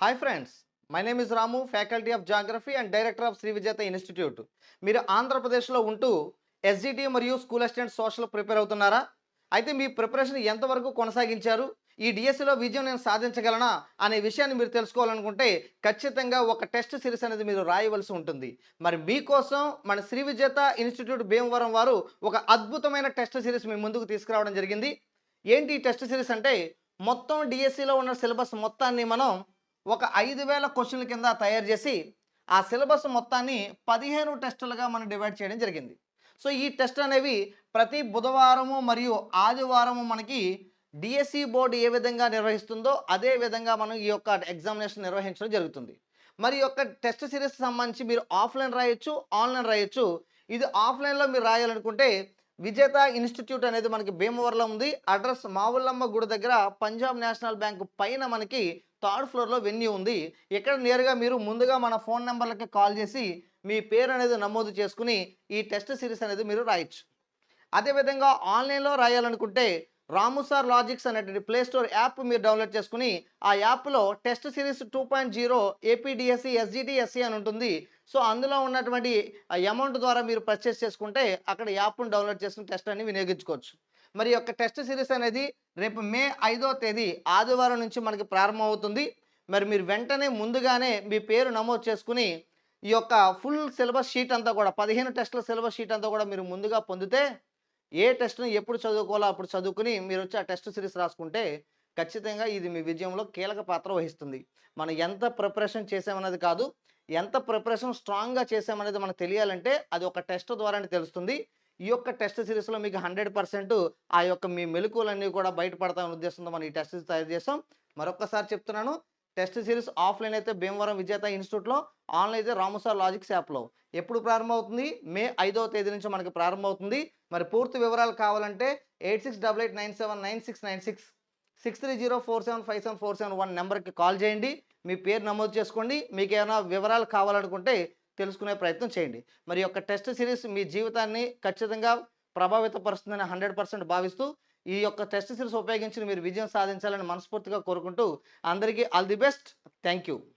Hi friends my name is Ramu faculty of geography and director of Sri Vijetha institute మీరు ఆంధ్రప్రదేశ్లో ఉంటూ SGT మరియు school assistant social prepare అవుతున్నారా? అయితే మీ preparation ఎంతవరకు కొనసాగించారు? ఈ డిఎస్సిలో విజయం నేను సాధించగలనా? అనే విషయాన్ని మీరు తెలుసుకోవాలనుకుంటే ఖచ్చితంగా ఒక టెస్ట్ సిరీస్ అనేది మీరు రాయవలసి ఉంటుంది. మరి మీకోసం మన శ్రీ విజేత ఇన్స్టిట్యూట్ భీమవరం వారు ఒక అద్భుతమైన టెస్ట్ సిరీస్ మీ ముందుకు తీసుకురావడం జరిగింది. ఏంటి ఈ టెస్ట్ సిరీస్ అంటే? మొత్తం డిఎస్సిలో ఉన్న సిలబస్ మొత్తాన్ని మనం ఒక ఐదు వేల క్వశ్చన్ల కింద తయారు చేసి ఆ సిలబస్ మొత్తాన్ని పదిహేను టెస్టులుగా మనం డివైడ్ చేయడం జరిగింది. సో ఈ టెస్ట్ అనేవి ప్రతి బుధవారము మరియు ఆదివారము మనకి డిఎస్సి బోర్డు ఏ విధంగా నిర్వహిస్తుందో అదే విధంగా మనం ఈ యొక్క ఎగ్జామినేషన్ నిర్వహించడం జరుగుతుంది. మరి యొక్క టెస్ట్ సిరీస్ సంబంధించి మీరు ఆఫ్లైన్ రాయొచ్చు ఆన్లైన్ రాయొచ్చు. ఇది ఆఫ్లైన్లో మీరు రాయాలనుకుంటే విజేత ఇన్స్టిట్యూట్ అనేది మనకి భీమవరంలో ఉంది. అడ్రస్ మావుల్లమ్మ గుడి దగ్గర పంజాబ్ నేషనల్ బ్యాంక్ పైన మనకి థర్డ్ ఫ్లోర్లో వెన్యూ ఉంది. ఇక్కడ నేరుగా మీరు ముందుగా మన ఫోన్ నెంబర్లకి కాల్ చేసి మీ పేరు అనేది నమోదు చేసుకుని ఈ టెస్ట్ సిరీస్ అనేది మీరు రాయొచ్చు. అదేవిధంగా ఆన్లైన్లో రాయాలనుకుంటే రాము సార్ లాజిక్స్ అనేటువంటి ప్లే స్టోర్ యాప్ మీరు డౌన్లోడ్ చేసుకుని ఆ యాప్లో test series two point zero APDSC SGTSC అని ఉంటుంది. సో అందులో ఉన్నటువంటి అమౌంట్ ద్వారా మీరు పర్చేస్ చేసుకుంటే అక్కడ యాప్ను డౌన్లోడ్ చేసుకుని టెస్ట్ అని వినియోగించుకోవచ్చు. మరి యొక్క టెస్ట్ సిరీస్ అనేది రేపు మే ఐదో తేదీ ఆదివారం నుంచి మనకి ప్రారంభం అవుతుంది మరి మీరు వెంటనే ముందుగానే మీ పేరు నమోదు చేసుకుని ఈ యొక్క ఫుల్ సిలబస్ షీట్ అంతా కూడా పదిహేను టెస్టుల సిలబస్ షీట్ అంతా కూడా మీరు ముందుగా పొందితే ఏ టెస్ట్ను ఎప్పుడు చదువుకోవాలో అప్పుడు చదువుకుని మీరు వచ్చి ఆ టెస్ట్ సిరీస్ రాసుకుంటే ఖచ్చితంగా ఇది మీ విజయంలో కీలక పాత్ర వహిస్తుంది. మనం ఎంత ప్రిపరేషన్ చేసామన్నది కాదు ఎంత ప్రిపరేషన్ స్ట్రాంగ్గా చేసామనేది మనకు తెలియాలంటే అది ఒక టెస్ట్ ద్వారానే తెలుస్తుంది. ఈ యొక్క టెస్ట్ సిరీస్లో మీకు హండ్రెడ్ పర్సెంట్ ఆ యొక్క మీ మెలకువలన్నీ కూడా బయటపడతామని ఉద్దేశంతో మనం ఈ టెస్ట్ తయారు చేస్తాం మరొకసారి చెప్తున్నాను టెస్ట్ సిరీస్ ఆఫ్లైన్ అయితే భీమవరం విజేత ఇన్స్టిట్యూట్లో ఆన్లైన్ అయితే రామసార్ లాజిక్స్ యాప్లో. ఎప్పుడు ప్రారంభమవుతుంది? మే ఐదవ తేదీ నుంచి మనకి ప్రారంభమవుతుంది. మరి పూర్తి వివరాలు కావాలంటే eight six double eight nine seven nine six nine six. Six three zero four seven five seven four seven one నెంబర్కి కాల్ చేయండి. మీ పేరు నమోదు చేసుకోండి. మీకు ఏమైనా వివరాలు కావాలనుకుంటే తెలుసుకునే ప్రయత్నం చేయండి. మరి యొక్క టెస్ట్ సిరీస్ మీ జీవితాన్ని ఖచ్చితంగా ప్రభావితపరుస్తుందని హండ్రెడ్ పర్సెంట్ భావిస్తూ ఈ యొక్క టెస్ట్ సిరీస్ ఉపయోగించి మీరు విజయం సాధించాలని మనస్ఫూర్తిగా కోరుకుంటూ అందరికీ all the best. Thank you